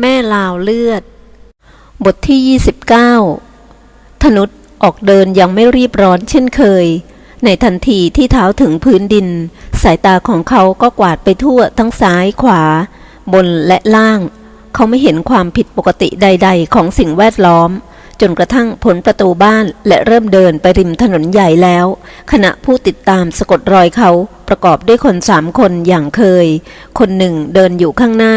แม่ลาวเลือด บทที่ 29 ธนุษออกเดินยังไม่รีบร้อนเช่นเคย ในทันทีที่เท้าถึงพื้นดิน สายตาของเขาก็กวาดไปทั่วทั้งซ้ายขวา บนและล่าง เขาไม่เห็นความผิดปกติใด ๆ ของสิ่งแวดล้อม จนกระทั่งผลประตูบ้านและเริ่มเดินไปริมถนนใหญ่แล้ว ขณะผู้ติดตามสะกดรอยเขาประกอบด้วยคนสามคนอย่างเคย คนหนึ่งเดินอยู่ข้างหน้า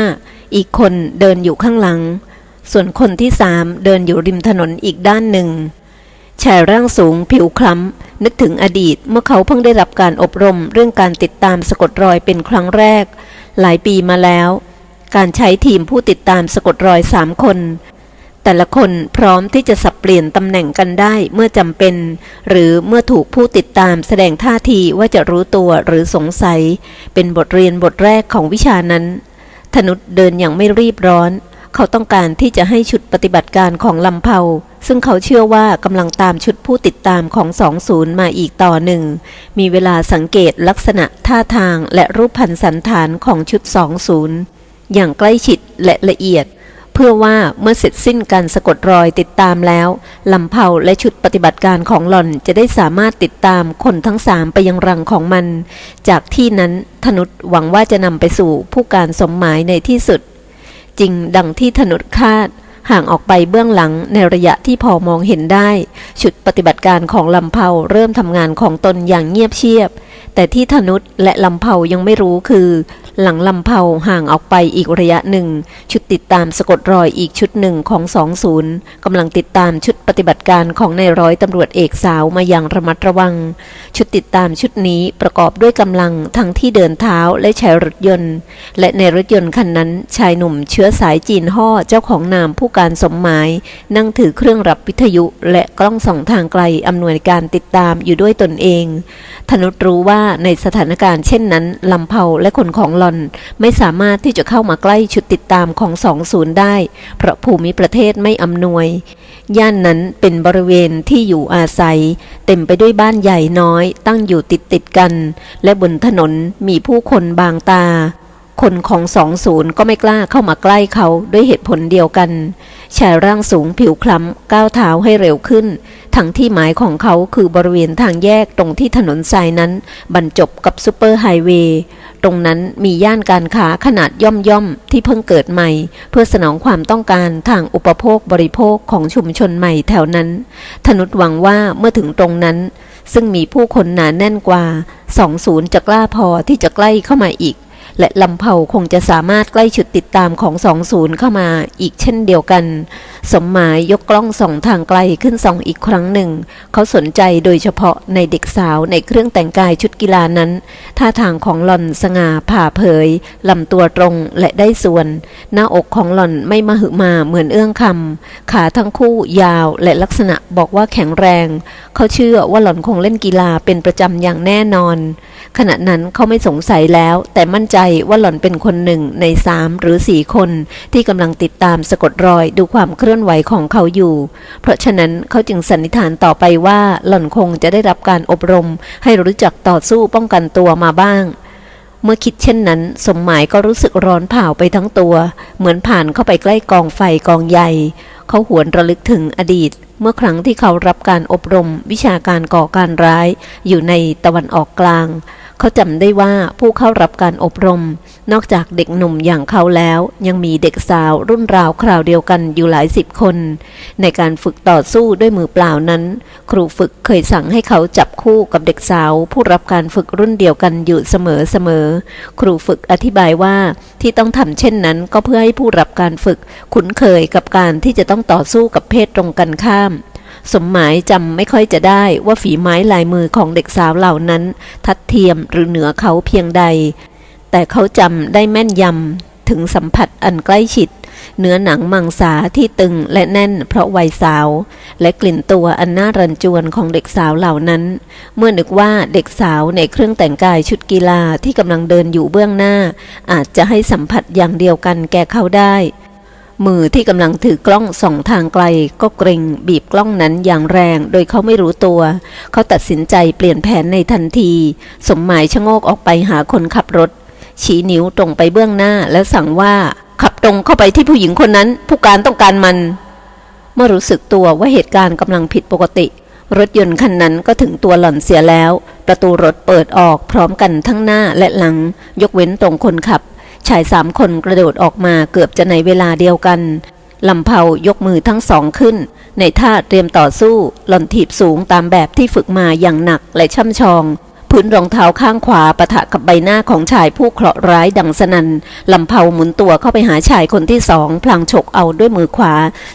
อีกคนเดินอยู่ข้างหลัง ส่วนคนที่สามเดินอยู่ริมถนนอีกด้านหนึ่ง ชายร่างสูงผิวคล้ำ นึกถึงอดีตเมื่อเขาเพิ่งได้รับการอบรมเรื่องการติดตามสะกดรอยเป็นครั้งแรก หลายปีมาแล้ว การใช้ทีมผู้ติดตามสะกดรอยสามคน แต่ละคนพร้อมที่จะสับเปลี่ยนตำแหน่งกันได้เมื่อจำเป็น หรือเมื่อถูกผู้ติดตามแสดงท่าทีว่าจะรู้ตัวหรือสงสัย เป็นบทเรียนบทแรกของวิชานั้น ธนุษเดินอย่างไม่รีบร้อน เขาต้องการที่จะให้ชุดปฏิบัติการของลำเพาซึ่งเขาเชื่อว่ากำลังตามชุดผู้ติดตามของสองศูนย์มาอีกต่อหนึ่ง มีเวลาสังเกตลักษณะท่าทางและรูปพันสันฐานของชุดสองศูนย์อย่างใกล้ชิดและละเอียดเเพื่อว่าเมื่อเสร็จสิ้นการสะกดรอยติดตามแล้วลำเพาและชุดปฏิบัติการของหล่อนจะได้สามารถติดตามคนทั้งสามไปยังรังของมัน จากที่นั้นธนุษหวังว่าจะนำไปสู่ผู้การสมหมายในที่สุด จริงดังที่ธนุษคาดห่างออกไปเบื้องหลังในระยะที่พอมองเห็นได้ ชุดปฏิบัติการของลำเพาเริ่มทำงานของตนอย่างเงียบเชียบ แต่ที่ธนุษและลำเพายังไม่รู้คือ หลังลำเพาห่างออกไปอีกระยะหนึ่ง ชุดติดตามสะกดรอยอีกชุดหนึ่งของ20กำลังติดตามชุดปฏิบัติการของนายร้อยตำรวจเอกสาวมาอย่างระมัดระวัง ชุดติดตามชุดนี้ประกอบด้วยกำลังทั้งที่เดินเท้าและใช้รถยนต์ และในรถยนต์คันนั้นชายหนุ่มเชื้อสายจีนห่อเจ้าของนามผู้การสมหมาย นั่งถือเครื่องรับวิทยุ และกล้องส่องทางไกลอำนวยการติดตามอยู่ด้วยตนเองธนุรู้ว่าในสถานการณ์เช่นนั้นลำเพาและคนของหลอนไม่สามารถที่จะเข้ามาใกล้ชุดติดตามของ20ได้ เพราะภูมิประเทศไม่อำนวย ย่านนั้นเป็นบริเวณที่อยู่อาศัย เต็มไปด้วยบ้านใหญ่น้อยตั้งอยู่ติดติดกัน และบนถนนมีผู้คนบางตา คนของ20ก็ไม่กล้าเข้ามาใกล้เขาด้วยเหตุผลเดียวกันชายร่างสูงผิวคล้ำก้าวเท้าให้เร็วขึ้น ทั้งที่หมายของเขาคือบริเวณทางแยกตรงที่ถนนทรายนั้น บรรจบกับซูเปอร์ไฮเวย์ตรงนั้นมีย่านการค้าขนาดย่อมย่อมๆ ที่เพิ่งเกิดใหม่ เพื่อสนองความต้องการทางอุปโภคบริโภคของชุมชนใหม่แถวนั้น ธนุษหวังว่าเมื่อถึงตรงนั้น ซึ่งมีผู้คนหนาแน่นกว่า 20 จะกล้าพอที่จะใกล้เข้ามาอีก และลำเผาคงจะสามารถใกล้ชุดติดตามของ20เข้ามาอีกเช่นเดียวกัน สมหมายยกกล้องส่องทางไกลขึ้นส่องอีกครั้งหนึ่ง เขาสนใจโดยเฉพาะในเด็กสาวในเครื่องแต่งกายชุดกีฬานั้น ท่าทางของหล่อนสง่าผ่าเผยลำตัวตรงและได้ส่วน หน้าอกของหล่อนไม่มาหึมาเหมือนเอื้องคำขาทั้งคู่ยาวและลักษณะบอกว่าแข็งแรง เขาเชื่อว่าหล่อนคงเล่นกีฬาเป็นประจำอย่างแน่นอน ขณะนั้นเขาไม่สงสัยแล้ว แต่มั่นใจว่าหล่อนเป็นคนหนึ่งในสามหรือสี่คน ที่กำลังติดตามสะกดรอยดูความเคลื่อนไหวของเขาอยู่ เพราะฉะนั้นเขาจึงสันนิษฐานต่อไปว่าหล่อนคงจะได้รับการอบรม ให้รู้จักต่อสู้ป้องกันตัวมาบ้างเมื่อคิดเช่นนั้น สมหมายก็รู้สึกร้อนเผาไปทั้งตัว เหมือนผ่านเข้าไปใกล้กองไฟกองใหญ่ เขาหวนระลึกถึงอดีต เมื่อครั้งที่เขารับการอบรมวิชาการก่อการร้าย อยู่ในตะวันออกกลาง เขาจำได้ว่าผู้เข้ารับการอบรม นอกจากเด็กหนุ่มอย่างเขาแล้ว ยังมีเด็กสาวรุ่นราวคราวเดียวกันอยู่หลายสิบคน ในการฝึกต่อสู้ด้วยมือเปล่านั้น ครูฝึกเคยสั่งให้เขาจับคู่กับเด็กสาว ผู้รับการฝึกรุ่นเดียวกันอยู่เสมอเสมอครูฝึกอธิบายว่าที่ต้องทำเช่นนั้นก็เพื่อให้ผู้รับการฝึก คุ้นเคยกับการที่จะต้องต่อสู้กับเพศตรงกันข้าม สมหมายจำไม่ค่อยจะได้ว่าฝีไม้ลายมือของเด็กสาวเหล่านั้น ทัดเทียมหรือเหนือเขาเพียงใด แต่เขาจำได้แม่นยำถึงสัมผัสอันใกล้ชิด เนื้อหนังมังสาที่ตึงและแน่นเพราะวัยสาว และกลิ่นตัวอันน่ารันจวนของเด็กสาวเหล่านั้น เมื่อนึกว่าเด็กสาวในเครื่องแต่งกายชุดกีฬาที่กำลังเดินอยู่เบื้องหน้า อาจจะให้สัมผัสอย่างเดียวกันแก่เขาได้ มือที่กำลังถือกล้องส่องทางไกล ก็เกรงบีบกล้องนั้นอย่างแรง โดยเขาไม่รู้ตัว เขาตัดสินใจเปลี่ยนแผนในทันที สมหมายชะโงกออกไปหาคนขับรถ ชี้นิ้วตรงไปเบื้องหน้าแล้วสั่งว่าขับตรงเข้าไปที่ผู้หญิงคนนั้น ผู้การต้องการมัน เมื่อรู้สึกตัวว่าเหตุการณ์กำลังผิดปกติ รถยนต์คันนั้นก็ถึงตัวหล่อนเสียแล้ว ประตูรถเปิดออกพร้อมกันทั้งหน้าและหลัง ยกเว้นตรงคนขับ ชายสามคนกระโดดออกมาเกือบจะในเวลาเดียวกันลำเผายกมือทั้งสองขึ้น ในท่าเตรียมต่อสู้หล่อนถีบสูงตามแบบที่ฝึกมาอย่างหนักและช่ำชอง พื้นรองเท้าข้างขวาปะทะกับใบหน้าของชายผู้เคราะห์ร้ายดังสนันลำเผาหมุนตัวเข้าไปหาชายคนที่สองพลางฉกเอาด้วยมือขวา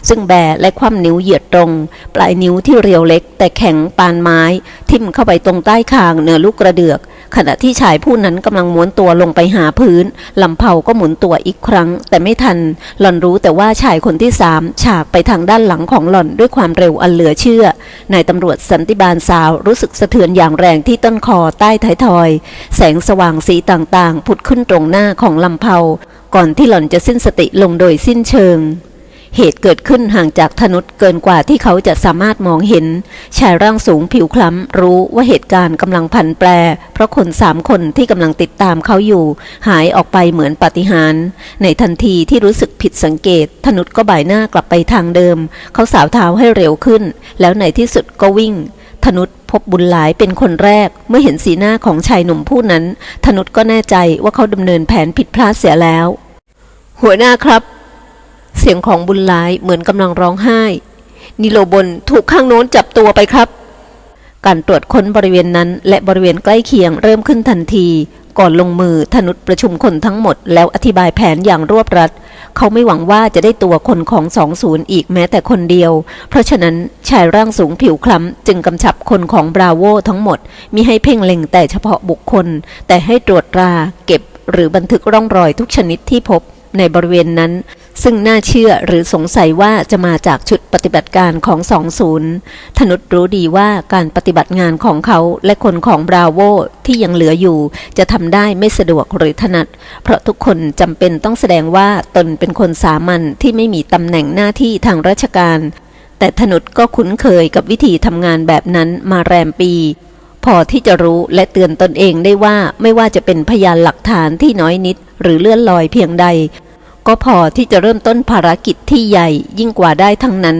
ซึ่งแบและคว่ำนิ้วเหยียดตรง ปลายนิ้วที่เรียวเล็ก แต่แข็งปานไม้ ทิ่มเข้าไปตรงใต้คางเหนือลูกกระเดือก ขณะที่ชายผู้นั้นกำลังม้วนตัวลงไปหาพื้นลำเผาก็หมุนตัวอีกครั้ง แต่ไม่ทัน หล่อนรู้แต่ว่าชายคนที่สามฉากไปทางด้านหลังของหล่อนด้วยความเร็วอันเหลือเชื่อนายตำรวจสันติบาลสาวรู้สึกสะเทือนอย่างแรงที่ต้นคอใต้ท้ายทอย แสงสว่างสีต่างๆ ผุดขึ้นตรงหน้าของลำเผาก่อนที่หล่อนจะสิ้นสติลงโดยสิ้นเชิง เหตุเกิดขึ้นห่างจากธนุษเกินกว่าที่เขาจะสามารถมองเห็น ชายร่างสูงผิวคล้ำ รู้ว่าเหตุการณ์กำลังพันแปร เพราะคนสามคนที่กำลังติดตามเขาอยู่ หายออกไปเหมือนปาฏิหาริย์ในทันทีที่รู้สึกผิดสังเกต ธนุษก็บ่ายหน้ากลับไปทางเดิม เขาสาวเท้าให้เร็วขึ้น แล้วในที่สุดก็วิ่งธนุษพบบุญหลายเป็นคนแรก เมื่อเห็นสีหน้าของชายหนุ่มผู้นั้นธนุษก็แน่ใจว่าเขาดำเนินแผนผิดพลาดเสียแล้ว หัวหน้าครับ เสียงของบุญหลายเหมือนกำลังร้องไห้ นิโลบนถูกข้างโน้นจับตัวไปครับ การตรวจค้นบริเวณนั้น และบริเวณใกล้เคียงเริ่มขึ้นทันที ก่อนลงมือธนุษประชุมคนทั้งหมด แล้วอธิบายแผนอย่างรวบรัด เขาไม่หวังว่าจะได้ตัวคนของสองศูนย์อีกแม้แต่คนเดียว เพราะฉะนั้นชายร่างสูงผิวคล้ำจึงกำชับคนของบราโวทั้งหมดมิให้เพ่งเล็งแต่เฉพาะบุคคล แต่ให้ตรวจตราเก็บหรือบันทึกร่องรอยทุกชนิดที่พบในบริเวณนั้น ซึ่งน่าเชื่อหรือสงสัยว่าจะมาจากชุดปฏิบัติการของ20ธนุษรู้ดีว่าการปฏิบัติงานของเขาและคนของบราโวที่ยังเหลืออยู่ จะทำได้ไม่สะดวกหรือถนัด เพราะทุกคนจำเป็นต้องแสดงว่าตนเป็นคนสามัญที่ไม่มีตำแหน่งหน้าที่ทางราชการ แต่ธนุษก็คุ้นเคยกับวิธีทำงานแบบนั้นมาแรมปีพอที่จะรู้และเตือนตนเองได้ว่าไม่ว่าจะเป็นพยานหลักฐานที่น้อยนิด หรือเลื่อนลอยเพียงใด ก็พอที่จะเริ่มต้นภารกิจที่ใหญ่ยิ่งกว่าได้ทั้งนั้น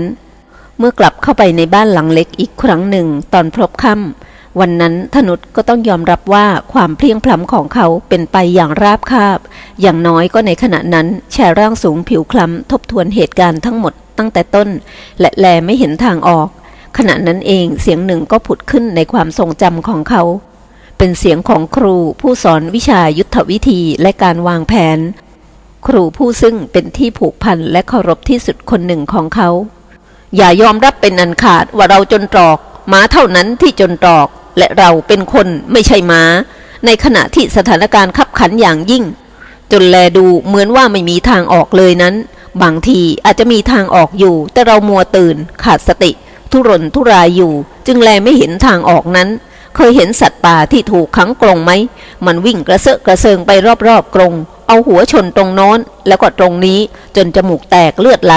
เมื่อกลับเข้าไปในบ้านหลังเล็กอีกครั้งหนึ่งตอนพลบค่ำวันนั้นธนุษก็ต้องยอมรับว่าความเพลียงพล้ำของเขาเป็นไปอย่างราบคาบ อย่างน้อยก็ในขณะนั้นแชร์ร่างสูงผิวคล้ำทบทวนเหตุการณ์ทั้งหมดตั้งแต่ต้น และแลไม่เห็นทางออก ขณะนั้นเองเสียงหนึ่งก็ผุดขึ้นในความทรงจำของเขาเป็นเสียงของครูผู้สอนวิชายุทธวิธีและการวางแผน ครูผู้ซึ่งเป็นที่ผูกพันและเคารพที่สุดคนหนึ่งของเขา อย่ายอมรับเป็นอันขาดว่าเราจนตรอกม้าเท่านั้นที่จนตรอก และเราเป็นคนไม่ใช่ม้า ในขณะที่สถานการณ์ขับขันอย่างยิ่ง จนแลดูเหมือนว่าไม่มีทางออกเลยนั้น บางทีอาจจะมีทางออกอยู่ แต่เรามัวตื่น ขาดสติ ทุรนทุรายอยู่ จึงแลไม่เห็นทางออกนั้น เคยเห็นสัตว์ป่าที่ถูกขังกรงไหม มันวิ่งกระเซาะกระเซิงไปรอบๆกรง เอาหัวชนตรงโน้น แล้วก็ตรงนี้จนจมูกแตกเลือดไหล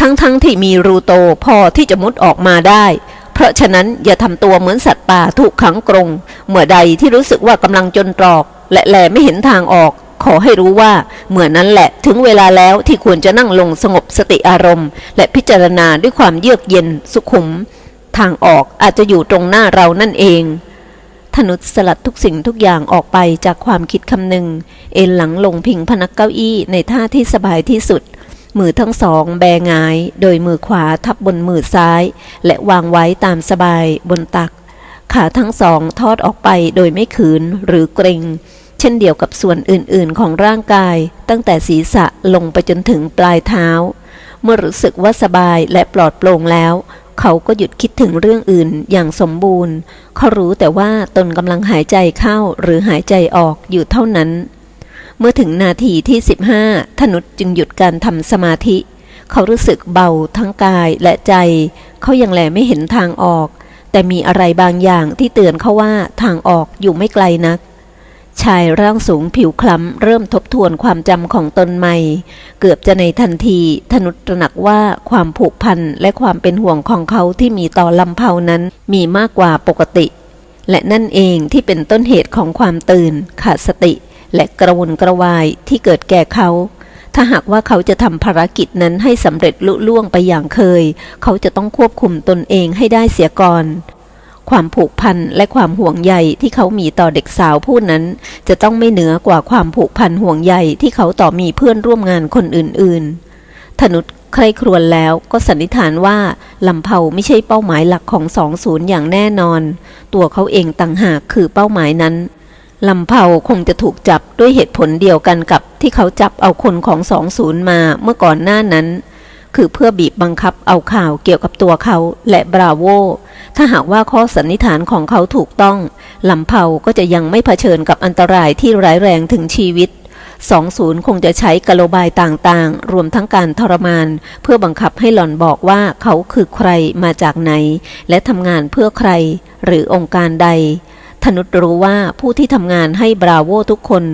ทั้งๆทที่มีรูโตพอที่จะมุดออกมาได้ เพราะฉะนั้นอย่าทำตัวเหมือนสัตว์ป่าถูกขังกรง เมื่อใดที่รู้สึกว่ากำลังจนตรอก และแลไม่เห็นทางออก ขอให้รู้ว่าเมื่อนั้นแหละถึงเวลาแล้วที่ควรจะนั่งลงสงบสติอารมณ์ และพิจารณาด้วยความเยือกเย็นสุขุม ทางออกอาจจะอยู่ตรงหน้าเรานั่นเอง ธนุสลัดทุกสิ่งทุกอย่างออกไปจากความคิดคำหนึ่ง เอนหลังลงพิงพนักเก้าอี้ในท่าที่สบายที่สุด มือทั้งสองแบงาย โดยมือขวาทับบนมือซ้าย และวางไว้ตามสบายบนตัก ขาทั้งสองทอดออกไปโดยไม่ขืนหรือเกรงเช่นเดียวกับส่วนอื่นๆของร่างกาย ตั้งแต่ศีรษะลงไปจนถึงปลายเท้า เมื่อรู้สึกว่าสบายและปลอดโปร่งแล้ว เขาก็หยุดคิดถึงเรื่องอื่นอย่างสมบูรณ์ เขารู้แต่ว่าตนกำลังหายใจเข้าหรือหายใจออกอยู่เท่านั้น เมื่อถึงนาทีที่ 15 ธนุจึงหยุดการทำสมาธิ เขารู้สึกเบาทั้งกายและใจ เขายังแลไม่เห็นทางออก แต่มีอะไรบางอย่างที่เตือนเขาว่าทางออกอยู่ไม่ไกลนัก ชายร่างสูงผิวคล้ำเริ่มทบทวนความจำของตนใหม่ เกือบจะในทันทีธนุตระหนักว่าความผูกพันและความเป็นห่วงของเขาที่มีต่อลำเพานั้นมีมากกว่าปกติ และนั่นเองที่เป็นต้นเหตุของความตื่น ขาดสติ และกระวนกระวายที่เกิดแก่เขา ถ้าหากว่าเขาจะทำภารกิจนั้นให้สำเร็จลุล่วงไปอย่างเคย เขาจะต้องควบคุมตนเองให้ได้เสียก่อน ความผูกพันและความห่วงใยที่เขามีต่อเด็กสาวผู้นั้น จะต้องไม่เหนือกว่าความผูกพันห่วงใยที่เขาต่อมีเพื่อนร่วมงานคนอื่นๆ ธนุษใครครวญแล้วก็สันนิษฐานว่าลำเผาไม่ใช่เป้าหมายหลักของสองศูนย์อย่างแน่นอน ตัวเขาเองต่างหากคือเป้าหมายนั้นลำเผาคงจะถูกจับด้วยเหตุผลเดียวกันกับที่เขาจับเอาคนของสองศูนย์มาเมื่อก่อนหน้านั้น คือเพื่อบีบบังคับเอาข่าวเกี่ยวกับตัวเขาและบราโว ถ้าหากว่าข้อสันนิษฐานของเขาถูกต้องลำเผาก็จะยังไม่เผชิญกับอันตรายที่ร้ายแรงถึงชีวิต20คงจะใช้กลบายต่างๆ รวมทั้งการทรมาน เพื่อบังคับให้หล่อนบอกว่าเขาคือใครมาจากไหน และทำงานเพื่อใคร หรือองค์การใด ธนุษรู้ว่าผู้ที่ทำงานให้บราโวทุกคน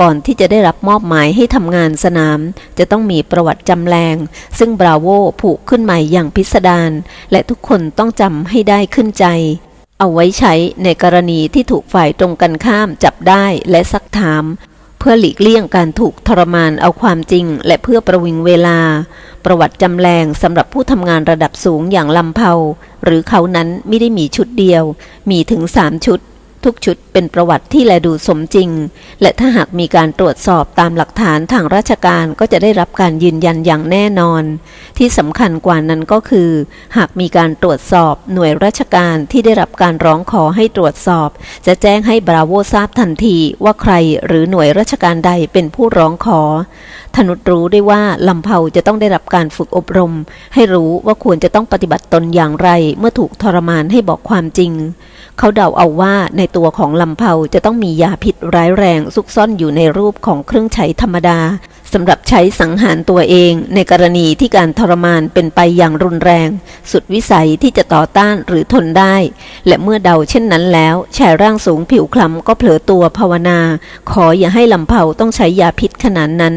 ก่อนที่จะได้รับมอบหมายให้ทำงานสนาม จะต้องมีประวัติจำแรง ซึ่งบราโวผูกขึ้นใหม่อย่างพิสดารและทุกคนต้องจำให้ได้ขึ้นใจ เอาไว้ใช้ในกรณีที่ถูกฝ่ายตรงกันข้ามจับได้และซักถาม เพื่อหลีกเลี่ยงการถูกทรมานเอาความจริง และเพื่อประวิงเวลา ประวัติจำแรงสำหรับผู้ทำงานระดับสูงอย่างลำเพาหรือเขานั้นไม่ได้มีชุดเดียว มีถึงสามชุด ทุกชุดเป็นประวัติที่แลดูสมจริง และถ้าหากมีการตรวจสอบตามหลักฐานทางราชการก็จะได้รับการยืนยันอย่างแน่นอน ที่สำคัญกว่านั้นก็คือ หากมีการตรวจสอบหน่วยราชการที่ได้รับการร้องขอให้ตรวจสอบ จะแจ้งให้บราโวทราบทันทีว่าใครหรือหน่วยราชการใดเป็นผู้ร้องขอธนุรู้ได้ว่าลำเผาจะต้องได้รับการฝึกอบรม ให้รู้ว่าควรจะต้องปฏิบัติตนอย่างไร เมื่อถูกทรมานให้บอกความจริงเขาเดาเอาว่าในตัวของลำเผาจะต้องมียาพิษร้ายแรงซุกซ่อนอยู่ในรูปของเครื่องใช้ธรรมดาสำหรับใช้สังหารตัวเองในกรณีที่การทรมานเป็นไปอย่างรุนแรง สุดวิสัยที่จะต่อต้านหรือทนได้ และเมื่อเดาเช่นนั้นแล้วชายร่างสูงผิวคล้ำก็เผลอตัวภาวนา ขออย่าให้ลำเผาต้องใช้ยาพิษขนาดนั้น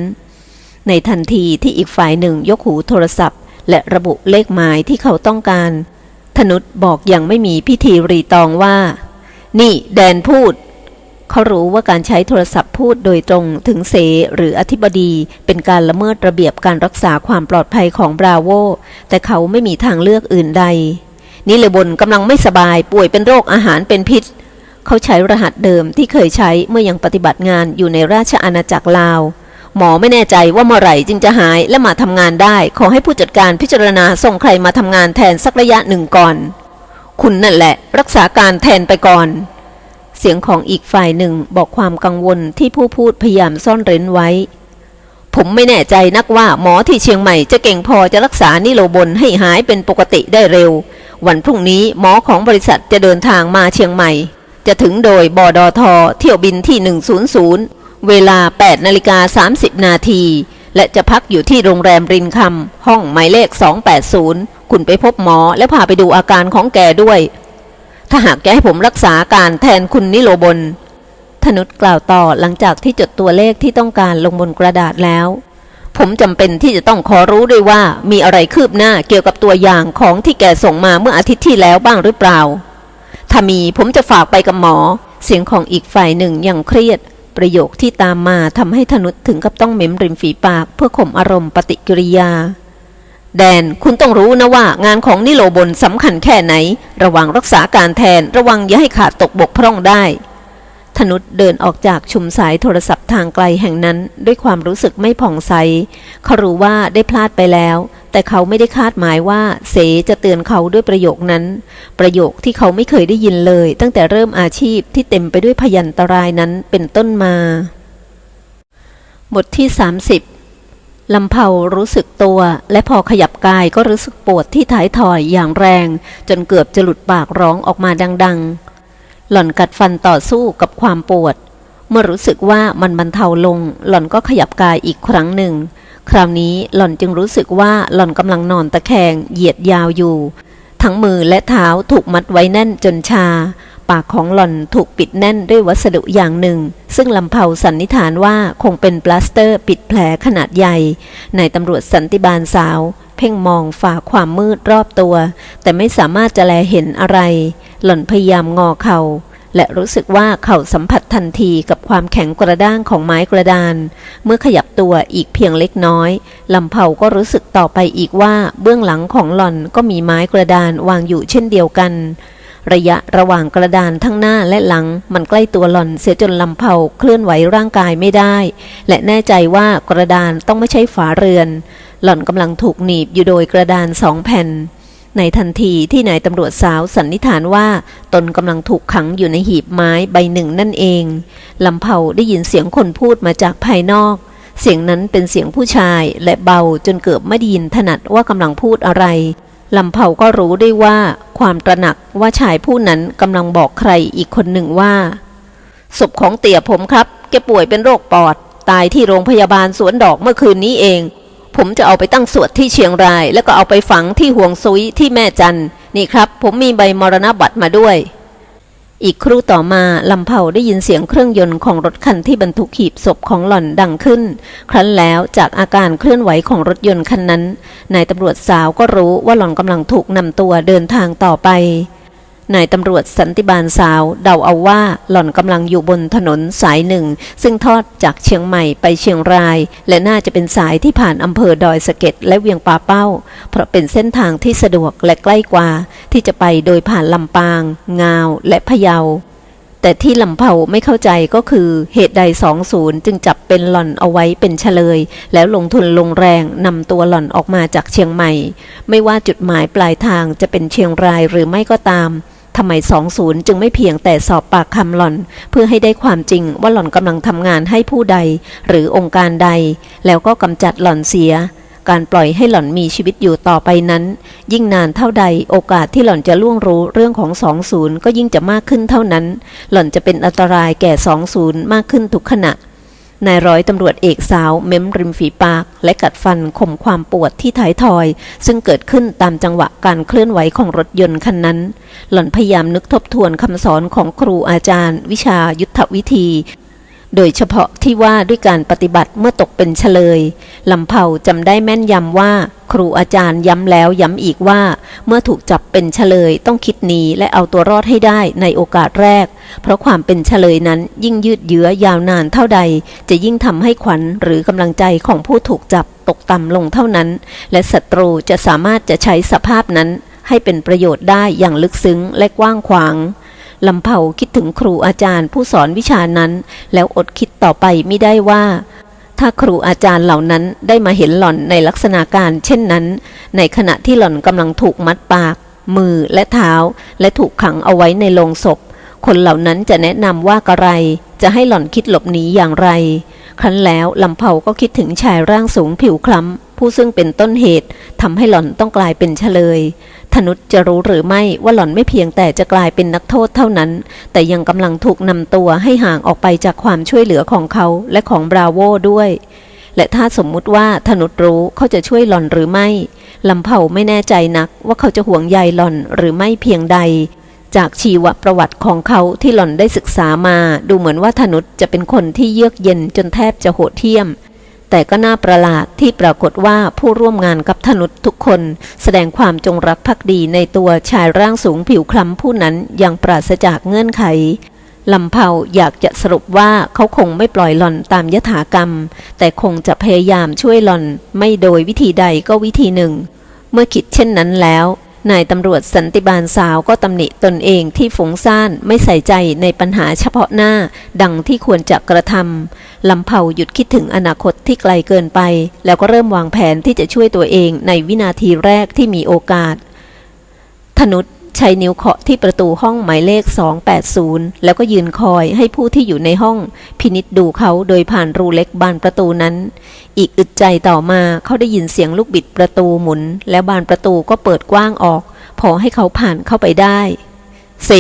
ในทันทีที่อีกฝ่ายหนึ่งยกหูโทรศัพท์ และระบุเลขหมายที่เขาต้องการ ธนุษบอกอย่างไม่มีพิธีรีตองว่า นี่แดนพูด เขารู้ว่าการใช้โทรศัพท์พูดโดยตรงถึงเสหรืออธิบดีเป็นการละเมิดระเบียบการรักษาความปลอดภัยของบราโว แต่เขาไม่มีทางเลือกอื่นใด นี่เลยบนกำลังไม่สบายป่วยเป็นโรคอาหารเป็นพิษ เขาใช้รหัสเดิมที่เคยใช้เมื่อยังปฏิบัติงานอยู่ในราชอาณาจักรลาว หมอไม่แน่ใจว่าเมื่อไหร่จึงจะหายและมาทำงานได้ ขอให้ผู้จัดการพิจารณาส่งใครมาทำงานแทนสักระยะหนึ่งก่อน คุณนั่นแหละ รักษาการแทนไปก่อน เสียงของอีกฝ่ายหนึ่งบอกความกังวลที่ผู้พูดพยายามซ่อนเร้นไว้ ผมไม่แน่ใจนักว่าหมอที่เชียงใหม่จะเก่งพอจะรักษานิโรบนให้หายเป็นปกติได้เร็ว วันพรุ่งนี้หมอของบริษัทจะเดินทางมาเชียงใหม่ จะถึงโดยบอดอทอเที่ยวบินที่ 100 เวลา 8นาฬิกา30 นาที และจะพักอยู่ที่โรงแรมรินคำห้องหมายเลข 280 คุณไปพบหมอและพาไปดูอาการของแกด้วย ถ้าหากจะให้ผมรักษาการแทนคุณนิโรบนธนุษกล่าวต่อหลังจากที่จดตัวเลขที่ต้องการลงบนกระดาษแล้ว ผมจำเป็นที่จะต้องขอรู้ด้วยว่ามีอะไรคืบหน้าเกี่ยวกับตัวอย่างของที่แกส่งมาเมื่ออาทิตย์ที่แล้วบ้างหรือเปล่าถ้ามีผมจะฝากไปกับหมอ เสียงของอีกฝ่ายหนึ่งยังเครียด ประโยคที่ตามมาทำให้ธนุถึงกับต้องเม้มริมฝีปากเพื่อข่มอารมณ์ปฏิกิริยา แดนคุณต้องรู้นะว่างานของนิโรบนสำคัญแค่ไหน ระวังรักษาการแทนระวังอย่าให้ขาดตกบกพร่องได้ธนุษเดินออกจากชุมสายโทรศัพท์ทางไกลแห่งนั้นด้วยความรู้สึกไม่ผ่องใสเขารู้ว่าได้พลาดไปแล้ว แต่เขาไม่ได้คาดหมายว่าเสจะเตือนเขาด้วยประโยคนั้น ประโยคที่เขาไม่เคยได้ยินเลย ตั้งแต่เริ่มอาชีพที่เต็มไปด้วยพยันตรายนั้นเป็นต้นมา บทที่ 30ลำเผารู้สึกตัว และพอขยับกายก็รู้สึกปวดที่ท้ายทอยอย่างแรง จนเกือบจะหลุดปากร้องออกมาดัง ๆ หล่อนกัดฟันต่อสู้กับความปวด เมื่อรู้สึกว่ามันบรรเทาลง หล่อนก็ขยับกายอีกครั้งหนึ่ง คราวนี้หล่อนจึงรู้สึกว่าหล่อนกำลังนอนตะแคงเหยียดยาวอยู่ ทั้งมือและเท้าถูกมัดไว้แน่นจนชา ปากของหล่อนถูกปิดแน่นด้วยวัสดุอย่างหนึ่ง ซึ่งลำเผาสันนิษฐานว่าคงเป็นปลาสเตอร์ปิดแผลขนาดใหญ่นายตำรวจสันติบาลสาว เพ่งมองฝ่าความมืดรอบตัว แต่ไม่สามารถจะแลเห็นอะไร หล่อนพยายามงอเขา่า และรู้สึกว่าเข่าสัมผัสทันทีกับความแข็งกระด้างของไม้กระดาน เมื่อขยับตัวอีกเพียงเล็กน้อยลำเผาก็รู้สึกต่อไปอีกว่าเบื้องหลังของหล่อนก็มีไม้กระดานวางอยู่เช่นเดียวกัน ระยะระหว่างกระดานทั้งหน้าและหลัง มันใกล้ตัวหล่อนเสียจนลำเผาเคลื่อนไหวร่างกายไม่ได้ และแน่ใจว่ากระดานต้องไม่ใช่ฝาเรือน หล่อนกำลังถูกหนีบอยู่โดยกระดานสองแผ่น ในทันทีที่นายตำรวจสาวสันนิษฐานว่า ตนกำลังถูกขังอยู่ในหีบไม้ใบหนึ่งนั่นเองลำเผาได้ยินเสียงคนพูดมาจากภายนอก เสียงนั้นเป็นเสียงผู้ชายและเบาจนเกือบไม่ได้ยินถนัดว่ากำลังพูดอะไรลำเผาก็รู้ได้ว่า ความตระหนักว่าชายผู้นั้นกำลังบอกใครอีกคนหนึ่งว่าศพของเตี่ยผมครับ แกป่วยเป็นโรคปอด ตายที่โรงพยาบาลสวนดอกเมื่อคืนนี้เอง ผมจะเอาไปตั้งสวดที่เชียงราย แล้วก็เอาไปฝังที่ห่วงซุยที่แม่จันนี่ครับ ผมมีใบมรณบัตรมาด้วย อีกครู่ต่อมาลำเผาได้ยินเสียงเครื่องยนต์ของรถคันที่บรรทุกหีบศพของหล่อนดังขึ้น ครั้นแล้วจากอาการเคลื่อนไหวของรถยนต์คันนั้นนายตำรวจสาวก็รู้ว่าหล่อนกำลังถูกนำตัวเดินทางต่อไป นายตำรวจสันติบาลสาว เดาเอาว่าหล่อนกำลังอยู่บนถนนสายหนึ่ง ซึ่งทอดจากเชียงใหม่ไปเชียงราย และน่าจะเป็นสายที่ผ่านอำเภอดอยสะเก็ดและเวียงป่าเป้า เพราะเป็นเส้นทางที่สะดวกและใกล้กว่า ที่จะไปโดยผ่านลำปาง งาว และพะเยาแต่ที่ลำเผาไม่เข้าใจก็คือเหตุใดสองศูนย์จึงจับเป็นหล่อนเอาไว้เป็นเฉลย แล้วลงทุนลงแรงนำตัวหล่อนออกมาจากเชียงใหม่ ไม่ว่าจุดหมายปลายทางจะเป็นเชียงรายหรือไม่ก็ตาม ทำไมสองศูนย์จึงไม่เพียงแต่สอบปากคำหล่อน เพื่อให้ได้ความจริงว่าหล่อนกำลังทำงานให้ผู้ใด หรือองค์การใด แล้วก็กำจัดหล่อนเสีย การปล่อยให้หล่อนมีชีวิตอยู่ต่อไปนั้น ยิ่งนานเท่าใดโอกาสที่หล่อนจะล่วงรู้เรื่องของสองศูนย์ก็ยิ่งจะมากขึ้นเท่านั้น หล่อนจะเป็นอันตรายแก่สองศูนย์มากขึ้นทุกขณะ นายร้อยตำรวจเอกสาว เม้มริมฝีปาก และกัดฟันข่มความปวดที่ท้ายทอย ซึ่งเกิดขึ้นตามจังหวะการเคลื่อนไหวของรถยนต์คันนั้น หล่อนพยายามนึกทบทวนคำสอนของครูอาจารย์ วิชายุทธวิธี โดยเฉพาะที่ว่าด้วยการปฏิบัติเมื่อตกเป็นเฉลยลำเผาจำได้แม่นยำว่า ครูอาจารย์ย้ำแล้วย้ำอีกว่า เมื่อถูกจับเป็นเฉลยต้องคิดหนีและเอาตัวรอดให้ได้ในโอกาสแรก เพราะความเป็นเฉลยนั้นยิ่งยืดเยื้อยาวนานเท่าใด จะยิ่งทำให้ขวัญหรือกำลังใจของผู้ถูกจับตกต่ำลงเท่านั้น และศัตรูจะสามารถจะใช้สภาพนั้น ให้เป็นประโยชน์ได้อย่างลึกซึ้งและกว้างขวาง ลำเผาคิดถึงครูอาจารย์ผู้สอนวิชานั้น แล้วอดคิดต่อไปไม่ได้ว่า ถ้าครูอาจารย์เหล่านั้นได้มาเห็นหล่อนในลักษณะการเช่นนั้น ในขณะที่หล่อนกำลังถูกมัดปาก มือและเท้า และถูกขังเอาไว้ในโลงศพ คนเหล่านั้นจะแนะนำว่ากระไร จะให้หล่อนคิดหลบหนีอย่างไร ครั้นแล้วลำเผาก็คิดถึงชายร่างสูงผิวคล้ำผู้ซึ่งเป็นต้นเหตุทำให้หล่อนต้องกลายเป็นเฉลย ธนุจะรู้หรือไม่ว่าหล่อนไม่เพียงแต่จะกลายเป็นนักโทษเท่านั้น แต่ยังกำลังถูกนำตัวให้ห่างออกไปจากความช่วยเหลือของเขาและของบราโวด้วย และถ้าสมมุติว่าธนุรู้เขาจะช่วยหล่อนหรือไม่ลำเผาไม่แน่ใจนักว่าเขาจะห่วงใยหล่อนหรือไม่เพียงใด จากชีวประวัติของเขาที่หล่อนได้ศึกษามา ดูเหมือนว่าธนุษจะเป็นคนที่เยือกเย็นจนแทบจะโหดเหี้ยม แต่ก็น่าประหลาดที่ปรากฏว่าผู้ร่วมงานกับธนุษทุกคน แสดงความจงรักภักดีในตัวชายร่างสูงผิวคล้ำผู้นั้นอย่างปราศจากเงื่อนไขลำเผาอยากจะสรุปว่าเขาคงไม่ปล่อยหล่อนตามยถากรรม แต่คงจะพยายามช่วยหล่อน ไม่โดยวิธีใดก็วิธีหนึ่ง เมื่อคิดเช่นนั้นแล้ว นายตำรวจสันติบาลสาวก็ตำหนิตนเองที่ฝงซ่านไม่ใส่ใจในปัญหาเฉพาะหน้า ดังที่ควรจะกระทำลำเผาหยุดคิดถึงอนาคตที่ไกลเกินไป แล้วก็เริ่มวางแผนที่จะช่วยตัวเองในวินาทีแรกที่มีโอกาสธนุษ ใช้นิ้วเคาะที่ประตูห้องหมายเลข 280 แล้วก็ยืนคอยให้ผู้ที่อยู่ในห้อง พินิษดูเขาโดยผ่านรูเล็กบานประตูนั้น อีกอึดใจต่อมาเขาได้ยินเสียงลูกบิดประตูหมุน แล้วบานประตูก็เปิดกว้างออก พอให้เขาผ่านเข้าไปได้ เส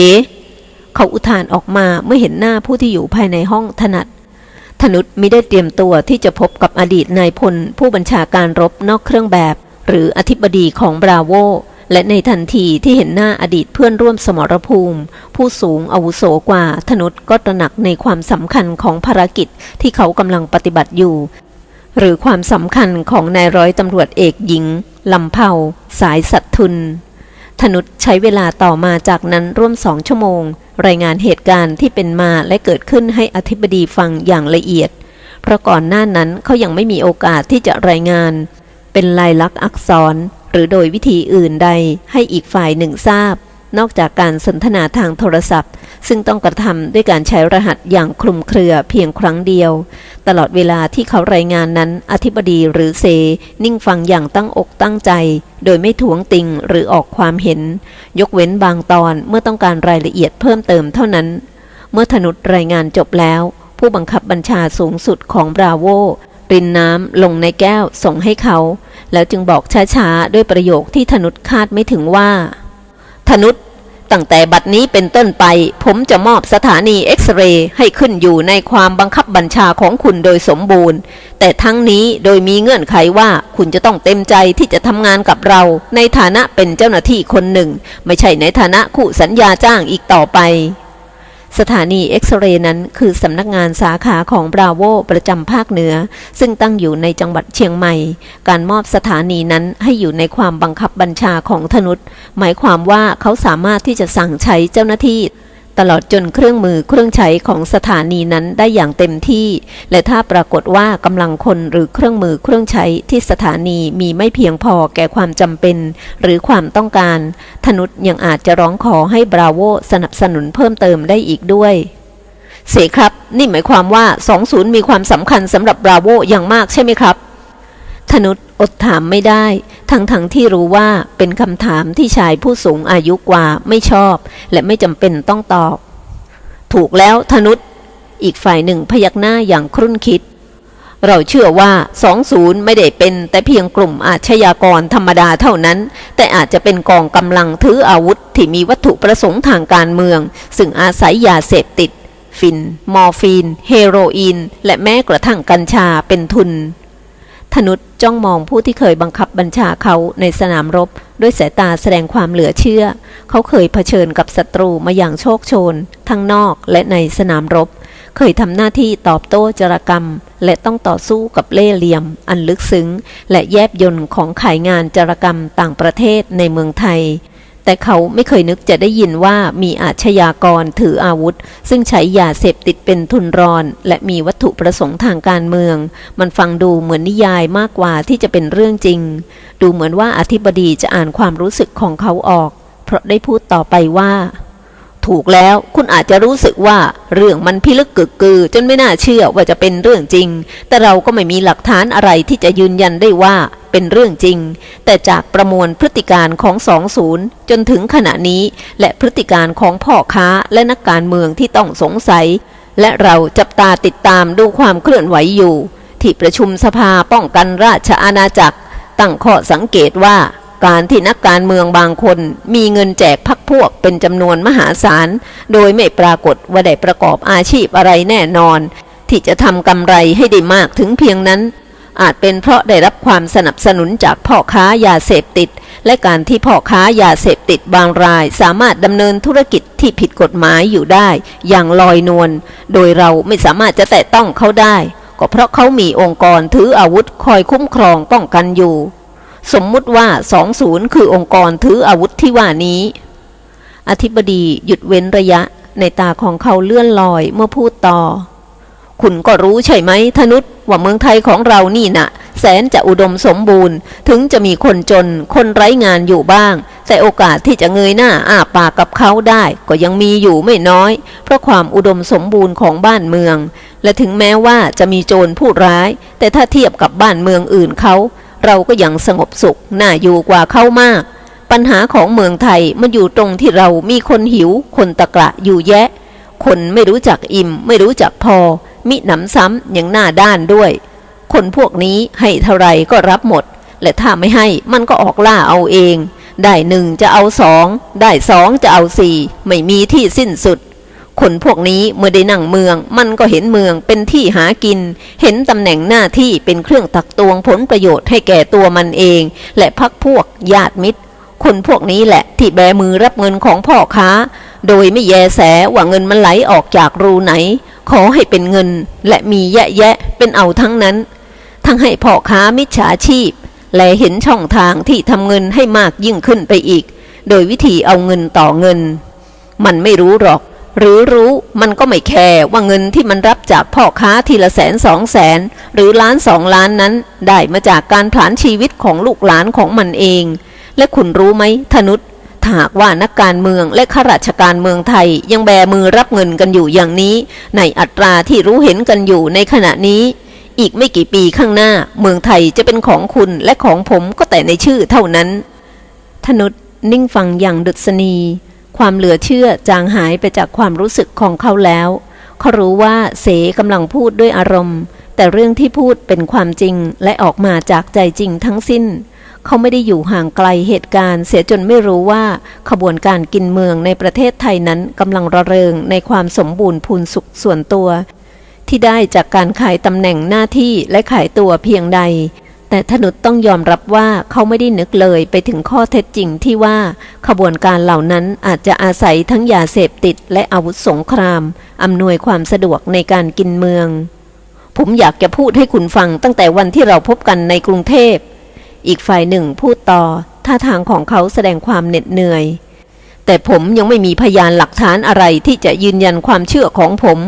เขาอุทานออกมาเมื่อเห็นหน้าผู้ที่อยู่ภายในห้องถนัดธนุษมิได้เตรียมตัวที่จะพบกับอดีตนายพลผู้บัญชาการรบนอกเครื่องแบบ หรืออธิบดีของบราโว และในทันทีที่เห็นหน้าอดีตเพื่อนร่วมสมรภูมิ ผู้สูงอาวุโสกว่าธนุษก็ตระหนักในความสำคัญของภารกิจที่เขากำลังปฏิบัติอยู่ หรือความสำคัญของนายร้อยตำรวจเอกหญิงลำเผาสายสัตทุนธนุษใช้เวลาต่อมาจากนั้นร่วมสองชั่วโมง รายงานเหตุการณ์ที่เป็นมาและเกิดขึ้นให้อธิบดีฟังอย่างละเอียด เพราะก่อนหน้านั้นเขายังไม่มีโอกาสที่จะรายงาน เป็นลายลักษณ์อักษร หรือโดยวิธีอื่นใดให้อีกฝ่ายหนึ่งทราบ นอกจากการสนทนาทางโทรศัพท์ ซึ่งต้องกระทำด้วยการใช้รหัสอย่างคลุมเครือเพียงครั้งเดียว ตลอดเวลาที่เขารายงานนั้น อธิบดีหรือเซ นิ่งฟังอย่างตั้งอกตั้งใจ โดยไม่ทวงติงหรือออกความเห็น ยกเว้นบางตอนเมื่อต้องการรายละเอียดเพิ่มเติมเท่านั้น เมื่อธนุษรายงานจบแล้ว ผู้บังคับบัญชาสูงสุดของบราโว รินน้ำลงในแก้วส่งให้เขา แล้วจึงบอกช้าๆ ด้วยประโยคที่ธนุษคาดไม่ถึงว่า ธนุษตั้งแต่บัดนี้เป็นต้นไป ผมจะมอบสถานีเอ็กซเรย์ให้ขึ้นอยู่ในความบังคับบัญชาของคุณโดยสมบูรณ์ แต่ทั้งนี้โดยมีเงื่อนไขว่าคุณจะต้องเต็มใจที่จะทำงานกับเรา ในฐานะเป็นเจ้าหน้าที่คนหนึ่ง ไม่ใช่ในฐานะคู่สัญญาจ้างอีกต่อไป สถานีเอ็กซเรย์นั้นคือสำนักงานสาขาของบราโวประจำภาคเหนือ ซึ่งตั้งอยู่ในจังหวัดเชียงใหม่ การมอบสถานีนั้นให้อยู่ในความบังคับบัญชาของธนุษหมายความว่าเขาสามารถที่จะสั่งใช้เจ้าหน้าที่ ตลอดจนเครื่องมือเครื่องใช้ของสถานีนั้นได้อย่างเต็มที่ และถ้าปรากฏว่ากำลังคนหรือเครื่องมือเครื่องใช้ที่สถานีมีไม่เพียงพอแก่ความจำเป็น หรือความต้องการ ธนุษยังอาจจะร้องขอให้บราโวสนับสนุนเพิ่มเติมได้อีกด้วย เสครับ นี่หมายความว่า 20 มีความสำคัญสำหรับบราโวอย่างมากใช่ไหมครับ ธนุษอดถามไม่ได้ ทั้งทั้งที่รู้ว่าเป็นคำถามที่ชายผู้สูงอายุกว่าไม่ชอบ และไม่จำเป็นต้องตอบ ถูกแล้วธนุษอีกฝ่ายหนึ่งพยักหน้าอย่างครุ่นคิด เราเชื่อว่า 20 ไม่ได้เป็นแต่เพียงกลุ่มอาชญากรธรรมดาเท่านั้น แต่อาจจะเป็นกองกำลังถืออาวุธที่มีวัตถุประสงค์ทางการเมือง ซึ่งอาศัยยาเสพติด ฟิน มอร์ฟีน เฮโรอีน และแม้กระทั่งกัญชาเป็นทุน ธนุษจ้องมองผู้ที่เคยบังคับบัญชาเขาในสนามรบ ด้วยสายตาแสดงความเหลือเชื่อ เขาเคยเผชิญกับศัตรูมาอย่างโชคโชน ทั้งนอกและในสนามรบ เคยทำหน้าที่ตอบโต้จรกรรม และต้องต่อสู้กับเล่ห์เหลี่ยม อันลึกซึ้ง และแยบยนต์ของขายงานจรกรรมต่างประเทศในเมืองไทย แต่เขาไม่เคยนึกจะได้ยินว่ามีอาชญากรถืออาวุธ ซึ่งใช้ยาเสพติดเป็นทุนรอน และมีวัตถุประสงค์ทางการเมือง มันฟังดูเหมือนนิยายมากกว่าที่จะเป็นเรื่องจริง ดูเหมือนว่าอธิบดีจะอ่านความรู้สึกของเขาออก เพราะได้พูดต่อไปว่า ถูกแล้วคุณอาจจะรู้สึกว่าเรื่องมันพิลึกกึกกือ จนไม่น่าเชื่อว่าจะเป็นเรื่องจริง แต่เราก็ไม่มีหลักฐานอะไรที่จะยืนยันได้ว่า เป็นเรื่องจริง แต่จากประมวลพฤติการของ20จนถึงขณะนี้ และพฤติการของพ่อค้าและนักการเมืองที่ต้องสงสัย และเราจับตาติดตามดูความเคลื่อนไหวอยู่ ที่ประชุมสภาป้องกันราชอาณาจักร ตั้งข้อสังเกตว่าการที่นักการเมืองบางคนมีเงินแจกพักพวกเป็นจำนวนมหาศาล โดยไม่ปรากฏว่าได้ประกอบอาชีพอะไรแน่นอน ที่จะทำกำไรให้ได้มากถึงเพียงนั้น อาจเป็นเพราะได้รับความสนับสนุนจากพ่อค้ายาเสพติด และการที่พ่อค้ายาเสพติดบางราย สามารถดำเนินธุรกิจที่ผิดกฎหมายอยู่ได้ อย่างลอยนวลโดยเราไม่สามารถจะแตะต้องเขาได้ ก็เพราะเขามีองค์กรถืออาวุธคอยคุ้มครองป้องกันอยู่ สมมุติว่า 20 คือองค์กรถืออาวุธที่ว่านี้ อธิบดีหยุดเว้นระยะในตาของเขาเลื่อนลอยเมื่อพูดต่อ คุณก็รู้ใช่ไหมธนุษว่าเมืองไทยของเรานี่นะ่ะ แสนจะอุดมสมบูรณ์ ถึงจะมีคนจน คนไร้งานอยู่บ้าง แต่โอกาสที่จะเงยหน้าอ้าปากกับเขาได้ ก็ยังมีอยู่ไม่น้อย เพราะความอุดมสมบูรณ์ของบ้านเมือง และถึงแม้ว่าจะมีโจรผู้ร้าย แต่ถ้าเทียบกับบ้านเมืองอื่นเขาเราก็ยังสงบสุขน่าอยู่กว่าเขามาก ปัญหาของเมืองไทยมันอยู่ตรงที่เรามีคนหิว คนตะกระอยู่แยะ คนไม่รู้จักอิ่ม ไม่รู้จักพอ มิหนำซ้ำยังหน้าด้านด้วย คนพวกนี้ให้เท่าไรก็รับหมด และถ้าไม่ให้มันก็ออกล่าเอาเอง ได้หนึ่งจะเอาสองได้สองจะเอาสี่ไม่มีที่สิ้นสุด คนพวกนี้เมื่อได้นั่งเมือง มันก็เห็นเมืองเป็นที่หากิน เห็นตำแหน่งหน้าที่เป็นเครื่องตักตวงผลประโยชน์ให้แก่ตัวมันเอง และพักพวกญาติมิตรคนพวกนี้แหละที่แบมือรับเงินของพ่อค้า โดยไม่แยแสว่าเงินมันไหลออกจากรูไหน ขอให้เป็นเงินและมีแยะแยะเป็นเอาทั้งนั้น ทั้งให้พ่อค้ามิจฉาชีพ และเห็นช่องทางที่ทำเงินให้มากยิ่งขึ้นไปอีก โดยวิธีเอาเงินต่อเงิน มันไม่รู้หรอก หรือรู้มันก็ไม่แคร์ว่าเงินที่มันรับจากพ่อค้าทีละแสนสองแสน หรือล้านสองล้านนั้น ได้มาจากการผลานชีวิตของลูกหลานของมันเอง และคุณรู้ไหมธนุษ ถ้าหากว่านักการเมืองและข้าราชการเมืองไทยยังแบมือรับเงินกันอยู่อย่างนี้ ในอัตราที่รู้เห็นกันอยู่ในขณะนี้ อีกไม่กี่ปีข้างหน้า เมืองไทยจะเป็นของคุณและของผมก็แต่ในชื่อเท่านั้นธนุษนิ่งฟังอย่างดุษณี ความเหลือเชื่อจางหายไปจากความรู้สึกของเขาแล้ว เขารู้ว่าเสกำลังพูดด้วยอารมณ์ แต่เรื่องที่พูดเป็นความจริงและออกมาจากใจจริงทั้งสิ้น เขาไม่ได้อยู่ห่างไกลเหตุการณ์เสียจนไม่รู้ว่า ขบวนการกินเมืองในประเทศไทยนั้นกำลังระเริงในความสมบูรณ์พูนสุขส่วนตัว ที่ได้จากการขายตำแหน่งหน้าที่และขายตัวเพียงใด แต่ธนุษต้องยอมรับว่าเขาไม่ได้นึกเลยไปถึงข้อเท็จจริงที่ว่าขบวนการเหล่านั้นอาจจะอาศัยทั้งยาเสพติดและอาวุธสงครามอำนวยความสะดวกในการกินเมือง ผมอยากจะพูดให้คุณฟังตั้งแต่วันที่เราพบกันในกรุงเทพ อีกฝ่ายหนึ่งพูดต่อ ท่าทางของเขาแสดงความเหน็ดเหนื่อย แต่ผมยังไม่มีพยานหลักฐานอะไรที่จะยืนยันความเชื่อของผม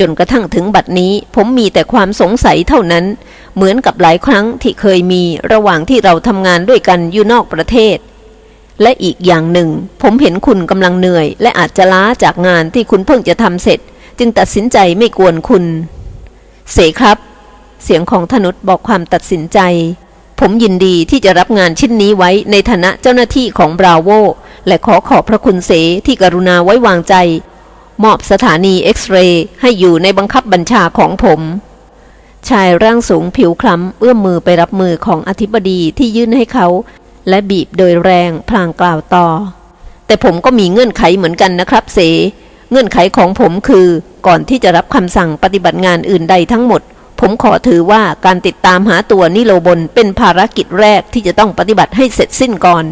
จนกระทั่งถึงบัดนี้ ผมมีแต่ความสงสัยเท่านั้น เหมือนกับหลายครั้งที่เคยมีระหว่างที่เราทำงานด้วยกันอยู่นอกประเทศ และอีกอย่างหนึ่ง ผมเห็นคุณกำลังเหนื่อย และอาจจะล้าจากงานที่คุณเพิ่งจะทำเสร็จ จึงตัดสินใจไม่กวนคุณ เสครับ เสียงของธนุษบอกความตัดสินใจ ผมยินดีที่จะรับงานชิ้นนี้ไว้ในฐานะเจ้าหน้าที่ของบราโวและขอขอบพระคุณเสที่กรุณาไว้วางใจ มอบสถานีเอ็กซเรย์ให้อยู่ในบังคับบัญชาของผม ชายร่างสูงผิวคล้ำเอื้อมมือไปรับมือของอธิบดีที่ยื่นให้เขา และบีบโดยแรงพลางกล่าวต่อ แต่ผมก็มีเงื่อนไขเหมือนกันนะครับเส เงื่อนไขของผมคือ ก่อนที่จะรับคำสั่งปฏิบัติงานอื่นใดทั้งหมด ผมขอถือว่าการติดตามหาตัวนิโลบนเป็นภารกิจแรกที่จะต้องปฏิบัติให้เสร็จสิ้นก่อน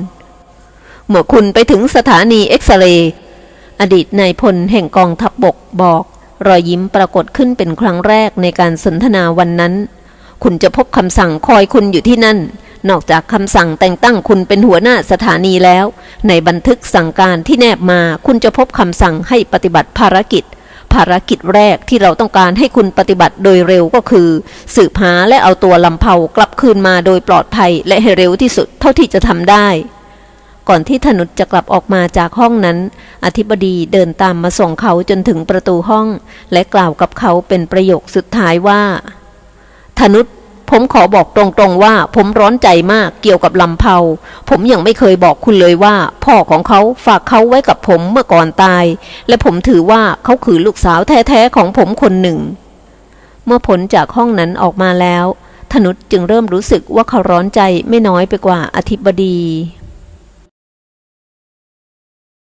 เมื่อคุณไปถึงสถานีเอ็กซเรย์อดีตนายพลแห่งกองทัพบบกบอก รอยยิ้มปรากฏขึ้นเป็นครั้งแรกในการสนทนาวันนั้น คุณจะพบคำสั่งคอยคุณอยู่ที่นั่น นอกจากคำสั่งแต่งตั้งคุณเป็นหัวหน้าสถานีแล้ว ในบันทึกสั่งการที่แนบมาคุณจะพบคำสั่งให้ปฏิบัติภารกิจ ภารกิจแรกที่เราต้องการให้คุณปฏิบัติโดยเร็วก็คือ สืบหาและเอาตัวลำเผากลับคืนมาโดยปลอดภัยและให้เร็วที่สุดเท่าที่จะทำได้ ก่อนที่ธนุจะกลับออกมาจากห้องนั้น อธิบดีเดินตามมาส่งเขาจนถึงประตูห้อง และกล่าวกับเขาเป็นประโยคสุดท้ายว่า ธนุษ ผมขอบอกตรงๆว่า ผมร้อนใจมากเกี่ยวกับลำเผาผมยังไม่เคยบอกคุณเลยว่า พ่อของเขาฝากเขาไว้กับผมเมื่อก่อนตาย และผมถือว่าเขาคือลูกสาวแท้ๆของผมคนหนึ่ง เมื่อผลจากห้องนั้นออกมาแล้วธนุษจึงเริ่มรู้สึกว่าเขาร้อนใจไม่น้อยไปกว่าอธิบดี